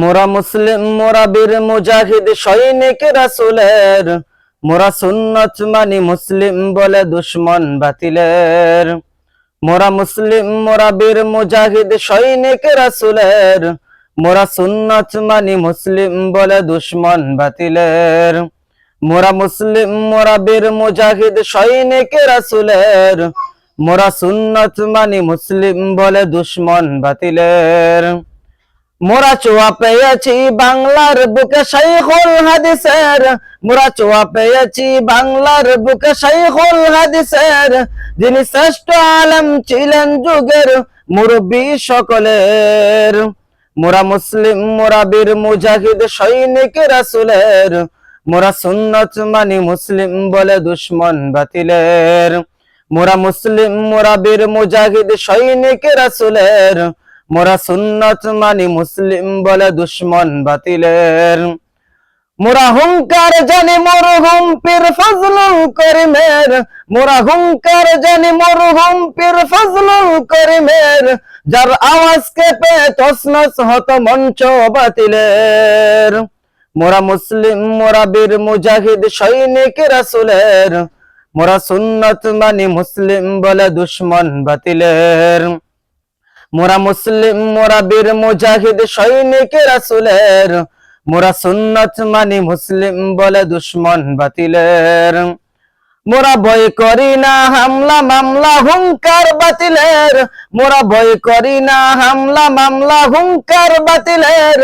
মোরা মুসলিম, মোরা বীর মুজাহিদ, সৈনিক রাসুলের। মোরা সুন্নত মানি মুসলিম বলে দুশ্মন বাতিলের। মোরা মুসলিম, মোরা বীর মুজাহিদ, সৈনিক রাসুলের। মোরা সুন্নত মানি মুসলিম বলে দুশ্মন বাতিলের। মোরা মুসলিম, মোরা বীর মুজাহিদ, সৈনিক রাসুলের। মোরা সুন্নত মানি মুসলিম বলে দুশ্মন বাতিলের। মোরা চোয়া পেয়েছি বাংলার বুকে শাইখুল হাদিসের। মোরা চোয়া পেয়েছি বাংলার বুকে শাইখুল হাদিসের। যিনি শ্রেষ্ঠ আলম ছিলেন যুগের মুরব্বী সকলের। মোরা মুসলিম, মোরা বীর, মুজাহিদ, সৈনিক, রাসুলের। মোরা সুন্নত মানি মুসলিম বলে দুশ্মন বাতিলের। মোরা মুসলিম, মোরা বীর, মুজাহিদ, সৈনিক, রাসুলের। মোরা সুন্নত মানি মুসলিম বলে দুশ্মন বাতিলের। মোরা হুঙ্কার জানি মরহুম পীর ফজলুল করিমের। মোরা হুঙ্কার জানি মরহুম পীর ফজলুল করিমের। যার আওয়াজ কেঁপে তসনস হত মঞ্চ বাতিলের। মোরা মুসলিম, মোরা বীর মুজাহিদ, সৈনিক, রাসুলের। মোরা সুন্নত মানি মুসলিম বলে দুশ্মন বাতিলের। মোরা মুসলিম, মোরা বীর মুজাহিদ, সৈনিক, রাসুলের। মোরা সুন্নত মানি মুসলিম বলে দুশ্মন বাতিলের। মোরা ভয় করি না হামলা, মামলা হুঙ্কার বাতিলের। মোরা ভয় করি না হামলা, মামলা হুঙ্কার বাতিলের।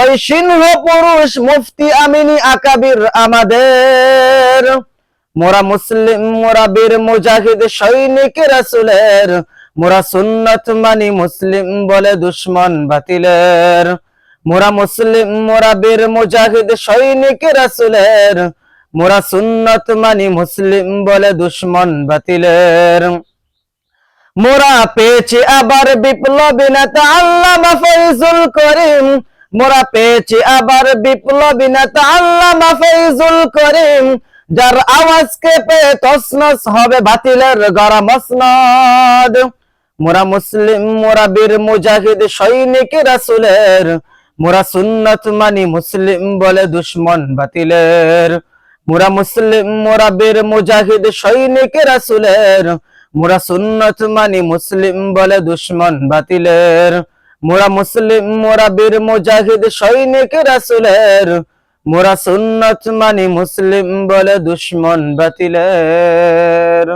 ওই সিংহ পুরুষ মুফতি আমিনী আকাবির আমাদের। মোরা মুসলিম, মোরা বীর মুজাহিদ, সৈনিক, রাসুলের। মোরা সুন্নত মানি মুসলিম বলে দুশ্মন বাতিলের। মোরা মুসলিম, মোরা বীর মুজাহিদ, সৈনিক, রাসুলের। মোরা সুন্নত মানি মুসলিম বলে দুশ্মন বাতিলের। মোরা পেয়েছি আবার বিপ্লবী নেতা আল্লামা ফৈজুল করিম। মোরা পেয়েছি আবার বিপ্লবী নেতা আল্লামা ফৈজুল করিম। যার আওয়াজ কেঁপে তসনস হবে বাতিলের গড়া মসনদ। মোরা মুসলিম, মোরা বীর মুজাহিদ, সৈনিক, রাসুলের। মোরা সুন্নত মানি মুসলিম বলে দুশ্মন বাতিলের। মোরা মুসলিম, মোরা বীর মুজাহিদ, সৈনিক, রাসুলের। মোরা সুন্নত মানি মুসলিম বলে দুশ্মন বাতিলের। মোরা মুসলিম, মোরা বীর মুজাহিদ, সৈনিক, রাসুলের। মোরা সুন্নত মানি মুসলিম বলে দুশ্মন বাতিলের।